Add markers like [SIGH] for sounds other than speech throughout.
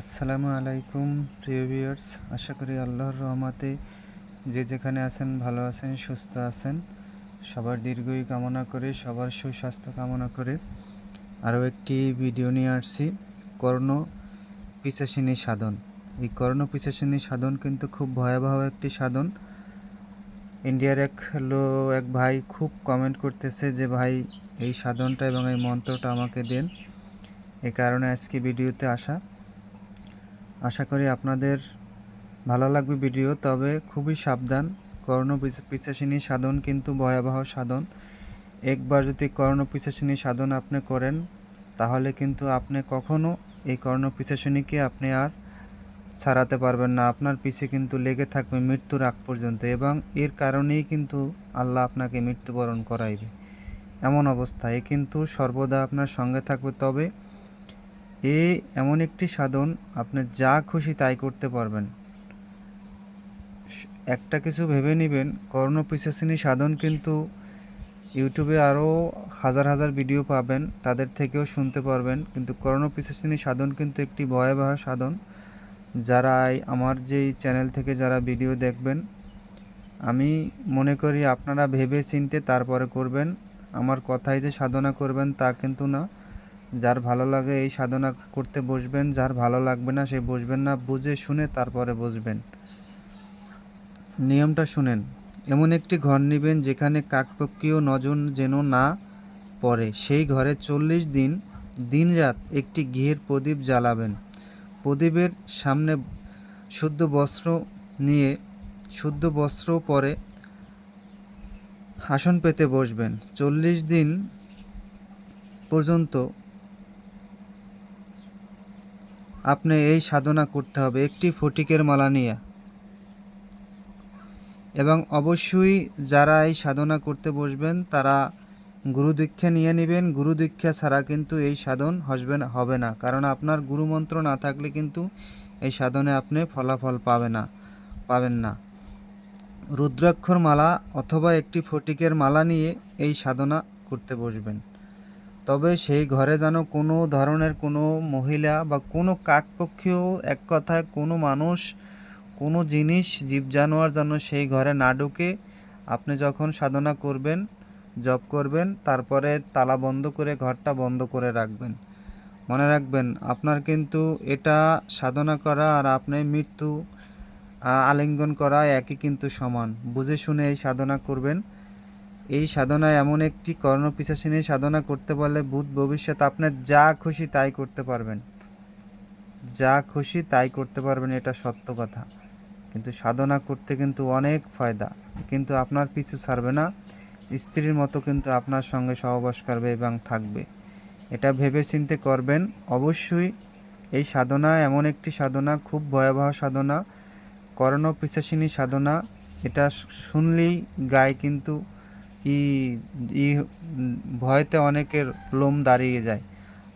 আসসালামু আলাইকুম, প্রিয় ভিউয়ার্স। আশা করি আল্লাহর রহমতে যে যেখানে আছেন, ভালো আছেন, সুস্থ আছেন। সবার দীর্ঘই কামনা করে, সবার সুস্বাস্থ্য কামনা করে আরও একটি ভিডিও নিয়ে আসছি, কর্ণ পিচাসিনী সাধন। এই কর্ণ পিচাসিনী সাধন কিন্তু খুব ভয়াবহ একটি সাধন। ইন্ডিয়ার এক লো, এক ভাই খুব কমেন্ট করতেছে যে, ভাই, এই সাধনটা এবং এই মন্ত্রটা আমাকে দেন। এই কারণে আজকে ভিডিওতে আসা। আশা করি আপনাদের ভালো লাগবে ভিডিও, তবে খুবই সাবধান। কর্ণ পিশাচিনী সাধন কিন্তু ভয়াবহ সাধন। একবার যদি কর্ণ পিশাচিনী সাধন আপনি করেন, তাহলে কিন্তু আপনি কখনো এই কর্ণ পিশাচিনীকে আপনি আর ছাড়াতে পারবেন না। আপনার পিছে কিন্তু লেগে থাকবে মৃত্যুর আগ পর্যন্ত এবং এর কারণেই কিন্তু আল্লাহ আপনাকে মৃত্যুবরণ করাইবে। এমন অবস্থা এ কিন্তু সর্বদা আপনার সঙ্গে থাকবে। তবে এ এমন একটি সাধন, আপনি যা খুশি তাই করতে পারবেন। একটা কিছু ভেবে নেবেন কর্ণ পিসাসিনী সাধন কিন্তু ইউটিউবে আরও হাজার হাজার ভিডিও পাবেন, তাদের থেকেও শুনতে পারবেন। কিন্তু কর্ণ পিসাসিনী সাধন কিন্তু একটি ভয়াবহ সাধন, যারা আমার যেই চ্যানেল থেকে যারা ভিডিও দেখবেন, আমি মনে করি আপনারা ভেবে চিনতে তারপরে করবেন। আমার কথাই যে সাধনা করবেন তা কিন্তু না। যার ভালো লাগে এই সাধনা করতে বসবেন, যার ভালো লাগবে না সে বসবেন না, বুঝে শুনে তারপরে বসবেন। নিয়মটা শুনেন, এমন একটি ঘর নেবেন যেখানে কাকপক্ষীয় নজন যেন না পড়ে। সেই ঘরে চল্লিশ দিন, দিনরাত একটি ঘিয়ের প্রদীপ জ্বালাবেন। প্রদীপের সামনে শুদ্ধ বস্ত্র নিয়ে শুদ্ধ বস্ত্র পরে আসন পেতে বসবেন। চল্লিশ দিন পর্যন্ত আপনি এই সাধনা করতে হবে, একটি ফটিকের মালা নিয়ে। এবং অবশ্যই যারা এই সাধনা করতে বসবেন, তারা গুরু দীক্ষা নিয়ে নেবেন। গুরু দীক্ষা ছাড়া কিন্তু এই সাধন হসবে না, হবে না। কারণ আপনার গুরু মন্ত্র না থাকলে কিন্তু এই সাধনে আপনি ফলাফল পাবে না, পাবেন না। রুদ্রাক্ষর মালা অথবা একটি ফটিকের মালা নিয়ে এই সাধনা করতে বসবেন। তবে সেই ঘরে যেন কোনো ধরনের কোনো মহিলা বা কোনো কাকপক্ষীয় এক কথায় কোনো মানুষ, কোনো জিনিস জীব জানোয়ার যেন সেই ঘরে না ঢুকে। আপনি যখন সাধনা করবেন, জপ করবেন, তারপরে তালা বন্ধ করে ঘরটা বন্ধ করে রাখবেন। মনে রাখবেন, আপনার কিন্তু এটা সাধনা করা আর আপনি মৃত্যু আলিঙ্গন করা একই কিন্তু সমান। বুঝে শুনে এই সাধনা করবেন। এই সাধনায় এমন একটি কর্ণপিশাচিনী সাধনা করতে পারলে ভূত ভবিষ্যৎ আপনার যা খুশি তাই করতে পারবেন। যা খুশি তাই করতে পারবেন, এটা সত্য কথা। কিন্তু সাধনা করতে কিন্তু অনেক ফায়দা। কিন্তু আপনার পিছু ছাড়বে না। স্ত্রীর মতো কিন্তু আপনার সঙ্গে সহবাস করবে এবং থাকবে। এটা ভেবে চিন্তে করবেন। অবশ্যই এই সাধনা এমন একটি সাধনা, খুব ভয়াবহ সাধনা করণ পিশাচিনী সাধনা। এটা শুনলেই গায়ে কিন্তু ই ই ভয়তে অনেকের লোম দাঁড়িয়ে যায়।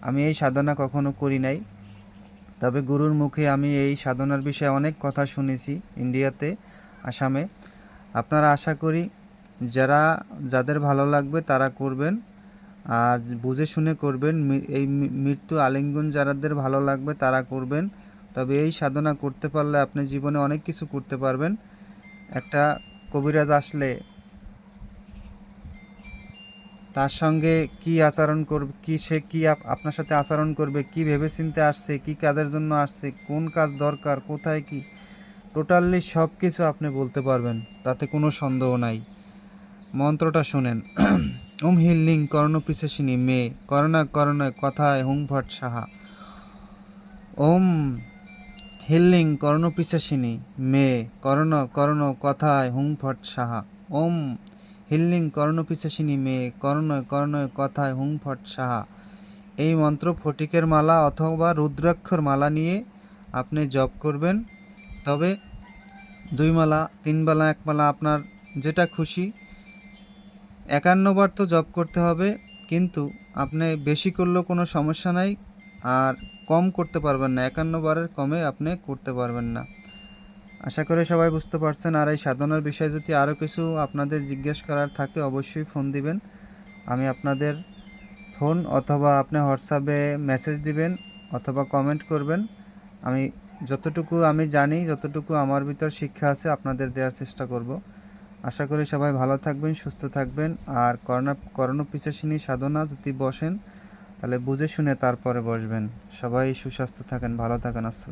আমি এই সাধনা কখনো করি নাই। তবে গুরুর মুখে আমি এই সাধনার বিষয়ে অনেক কথা শুনেছি ইন্ডিয়াতে, আসামে। আপনারা আশা করি যারা, যাদের ভালো লাগবে তারা করবেন। আর বুঝে শুনে করবেন। এই মৃত্যু আলিঙ্গন যারাদের ভালো লাগবে তারা করবেন। তবে এই সাধনা করতে পারলে আপনি জীবনে অনেক কিছু করতে পারবেন। একটা কবিরাজ আসলে তার সঙ্গে কি আচরণ করবে, কি সে কি আপ- আপনার সাথে আচরণ করবে, কি ভেবে চিনতে আসছে, কি কাজের জন্য আসছে, কোন কাজ দরকার, কোথায় কি, টোটালি সব কিছু আপনি বলতে পারবেন, তাতে কোনো সন্দেহ নাই। মন্ত্রটা শুনেন। ওম [CLEARS THROAT] হিল্লিং কর্ণপিশাসিনী মে করোনা করোনা কথায় হুং ভট সাহা ওম হিল্লিং কর্ণপিশাসিনী মে করণ করণ কথায় হুং ফট সাহা। ওম হিল্লিং কর্ণপিশাসিনী মেয়ে কর্ণয় কর্ণয় কথায় হুং ফট সাহা। এই মন্ত্র ফটিকের মালা অথবা রুদ্রাক্ষর মালা নিয়ে আপনি জপ করবেন। তবে দুই মালা, তিন মালা, এক মালা আপনার যেটা খুশি। একান্নবার তো জপ করতে হবে, কিন্তু আপনি বেশি করলেও কোনো সমস্যা নাই। আর কম করতে পারবেন না একান্নবারের কমে আপনি করতে পারবেন না। আশা করি সবাই বুঝতে পারছেন। আর এই সাধনার বিষয়ে যদি আরও কিছু আপনাদের জিজ্ঞেস করার থাকে, অবশ্যই ফোন দিবেন। আমি আপনাদের ফোন অথবা আপনি হোয়াটসঅ্যাপে মেসেজ দিবেন অথবা কমেন্ট করবেন। আমি যতটুকু আমি জানি, যতটুকু আমার ভিতর শিক্ষা আছে, আপনাদের দেওয়ার চেষ্টা করব। আশা করি সবাই ভালো থাকবেন, সুস্থ থাকবেন। আর করোনা করোনা পিছাসিনী সাধনা যদি বসেন, তাহলে বুঝে শুনে তারপরে বসবেন। সবাই সুস্বাস্থ্য থাকেন, ভালো থাকেন। আসসালাম।